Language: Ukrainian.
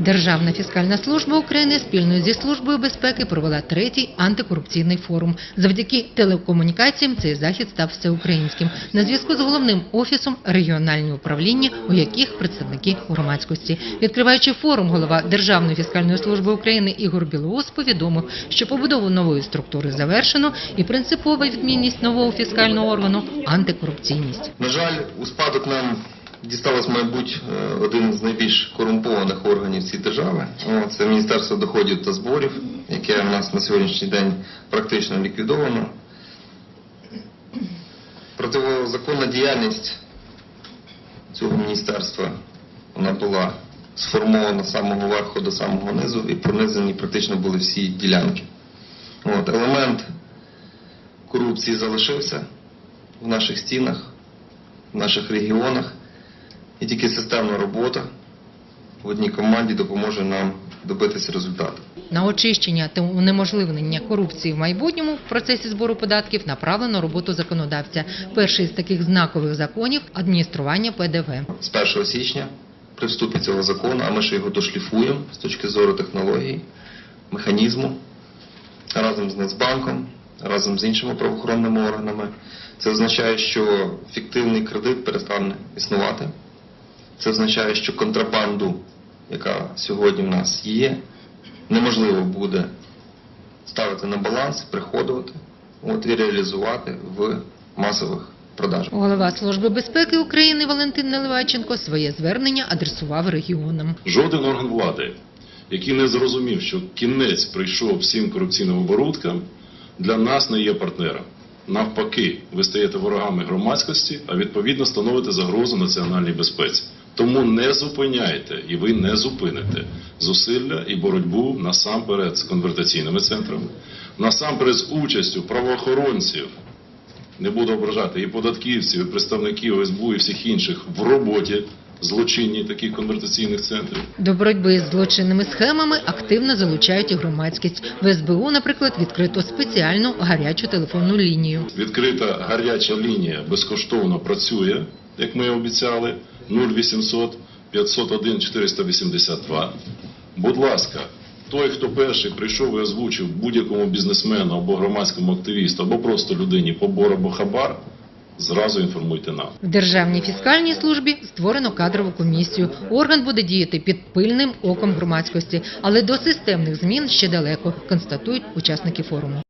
Державна фіскальна служба України спільно зі службою безпеки провела третій антикорупційний форум. Завдяки телекомунікаціям цей захід став всеукраїнським. На зв'язку з головним офісом регіональні управління, у яких представники громадськості. Відкриваючи форум, голова Державної фіскальної служби України Ігор Білоус повідомив, що побудову нової структури завершено і принципова відмінність нового фіскального органу антикорупційність. На жаль, у спадок нам дісталось, мабуть, е, один з найбільш корумпованих органів цієї держави. Це Міністерство доходів та зборів, яке у нас на сьогоднішній день практично ліквідовано. Противозаконна діяльність цього міністерства вона була сформована з самого верху до самого низу і пронизані практично були всі ділянки. От, елемент корупції залишився в наших стінах, в наших регіонах. І тільки системна робота в одній команді допоможе нам добитися результату. На очищення та унеможливлення корупції в майбутньому в процесі збору податків направлено роботу законодавця. Перший з таких знакових законів – адміністрування ПДВ. З 1 січня при вступі цього закону, а ми ще його дошліфуємо з точки зору технологій, механізму, разом з Нацбанком, разом з іншими правоохоронними органами. Це означає, що фіктивний кредит перестане існувати. Це означає, що контрабанду, яка сьогодні в нас є, неможливо буде ставити на баланс, приходувати от, і реалізувати в масових продажах. Голова Служби безпеки України Валентин Наливайченко своє звернення адресував регіонам. Жоден орган влади, який не зрозумів, що кінець прийшов всім корупційним оборудкам, для нас не є партнером. Навпаки, ви стаєте ворогами громадськості, а відповідно становите загрозу національній безпеці. Тому не зупиняйте і ви не зупините зусилля і боротьбу насамперед з конвертаційними центрами, насамперед з участю правоохоронців, не буду ображати і податківців, і представників СБУ і всіх інших в роботі злочинній таких конвертаційних центрів. До боротьби з злочинними схемами активно залучають і громадськість. В СБУ, наприклад, відкрито спеціальну гарячу телефонну лінію. Відкрита гаряча лінія безкоштовно працює, як ми обіцяли, 0800 501 482. Будь ласка, той, хто перший прийшов і озвучив будь-якому бізнесмену або громадському активісту, або просто людині побор або хабар, зразу інформуйте нам. В Державній фіскальній службі створено кадрову комісію. Орган буде діяти під пильним оком громадськості, але до системних змін ще далеко, констатують учасники форуму.